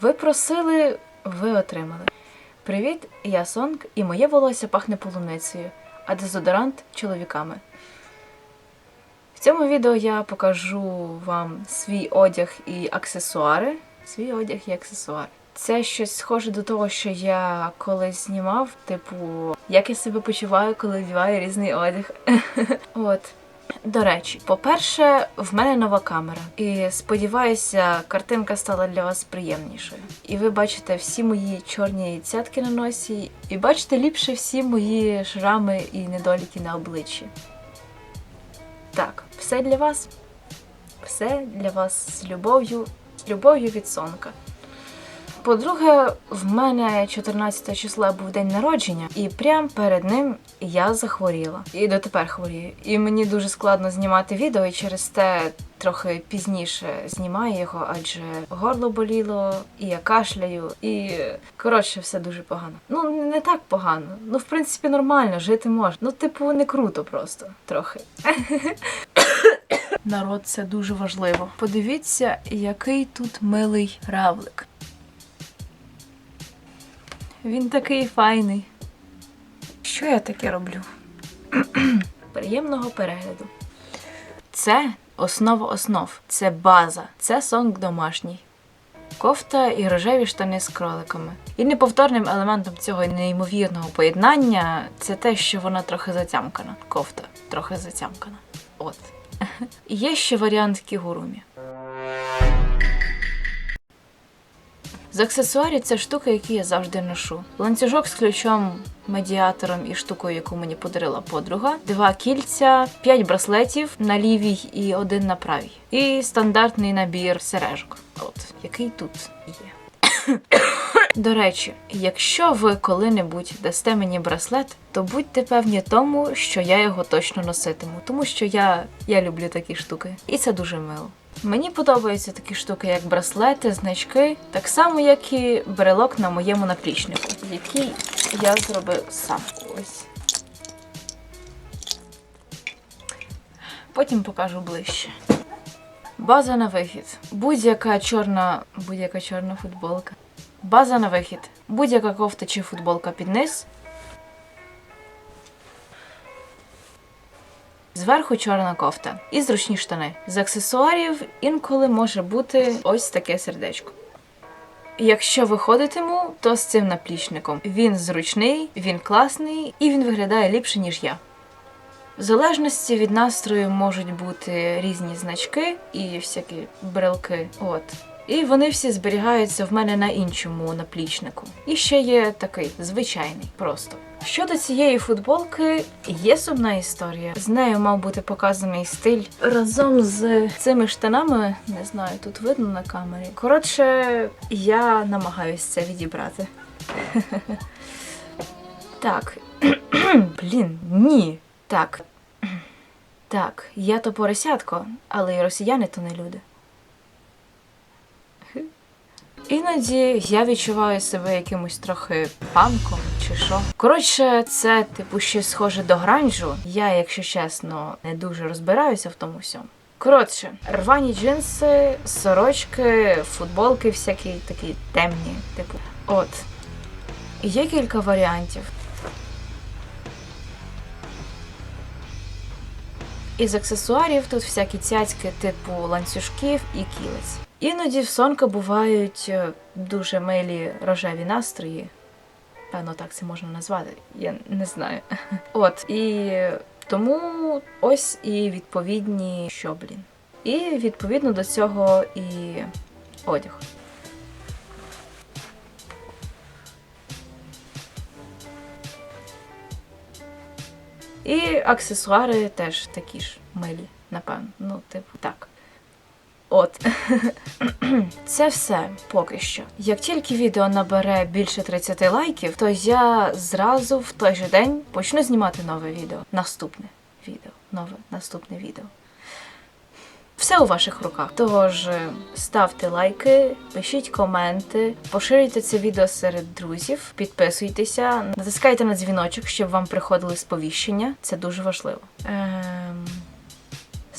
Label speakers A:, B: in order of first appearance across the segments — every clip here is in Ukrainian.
A: Ви просили, ви отримали. Привіт, я Сонг, і моє волосся пахне полуницею, а дезодорант чоловіками. В цьому відео я покажу вам свій одяг і аксесуари. Свій одяг і аксесуари. Це щось схоже до того, що я колись знімав, типу, як я себе почуваю, коли вдіваю різний одяг. От. До речі, по-перше, в мене нова камера, і сподіваюся, картинка стала для вас приємнішою. І ви бачите всі мої чорні цятки на носі, і бачите ліпше всі мої шрами і недоліки на обличчі. Так, все для вас. Все для вас з любов'ю, з любов'ю від сонка. По-друге, в мене 14 числа був день народження, і прямо перед ним я захворіла. І дотепер хворію. І мені дуже складно знімати відео, і через те трохи пізніше знімаю його, адже горло боліло, і я кашляю, і коротше, все дуже погано. Ну, не так погано. Ну, в принципі, нормально, жити можна. Ну, типу, не круто просто трохи. Народ, це дуже важливо. Подивіться, який тут милий равлик. Він такий файний. Що я таке роблю? Приємного перегляду. Це основа основ, це база, це сонг домашній. Кофта і рожеві штани з кроликами. І неповторним елементом цього неймовірного поєднання це те, що вона трохи затямкана. Кофта трохи затямкана. От. Є ще варіант кігурумі. З аксесуарів це штука, які я завжди ношу. Ланцюжок з ключом, медіатором і штукою, яку мені подарила подруга, два кільця, п'ять браслетів на лівій і один на правій. І стандартний набір сережок. От, який тут є. До речі, якщо ви коли-небудь дасте мені браслет, то будьте певні тому, що я його точно носитиму, тому що я, я люблю такі штуки, і це дуже мило. Мені подобаються такі штуки, як браслети, значки, так само, як і брелок на моєму наплічнику, який я зробив сам. Ось. Потім покажу ближче. База на вихід. Будь-яка чорна, будь-яка чорна футболка. База на вихід. Будь-яка кофта чи футболка під низ. Зверху чорна кофта і зручні штани. З аксесуарів інколи може бути ось таке сердечко. Якщо виходитиму, то з цим наплічником. Він зручний, він класний і він виглядає ліпше, ніж я. В залежності від настрою можуть бути різні значки і всякі брелки. От. І вони всі зберігаються в мене на іншому наплічнику. І ще є такий звичайний, просто. Щодо цієї футболки, є сумна історія. З нею мав бути показаний стиль разом з цими штанами. Не знаю, тут видно на камері. Коротше, я намагаюся це відібрати. Так. Блін, ні. Так. Так, я то поросятко, але і росіяни то не люди. Іноді я відчуваю себе якимось трохи панком чи що. Коротше, це типу щось схоже до гранжу. Я, якщо чесно, не дуже розбираюся в тому всьому. Коротше, рвані джинси, сорочки, футболки всякі такі темні, типу. От. Є кілька варіантів. Із аксесуарів тут всякі цяцьки типу ланцюжків і кілець. Іноді в сонка бувають е, дуже милі рожеві настрої. Певно, так це можна назвати, я не знаю. От, і тому ось і відповідні що, блін. І відповідно до цього і одяг. І аксесуари теж такі ж милі, напевно. Ну, типу, так. От. Це все поки що. Як тільки відео набере більше 30 лайків, то я зразу в той же день почну знімати нове відео. Наступне відео. Нове наступне відео. Все у ваших руках. Тож е, ставте лайки, пишіть коменти, поширюйте це відео серед друзів, підписуйтеся, натискайте на дзвіночок, щоб вам приходили сповіщення. Це дуже важливо. Ем...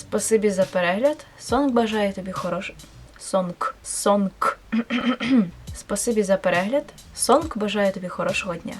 A: Спасибі за перегляд. Сонг бажає тобі хорош. Сонг. Сонг. Спасибі за перегляд. Сонг бажає тобі хорошого дня.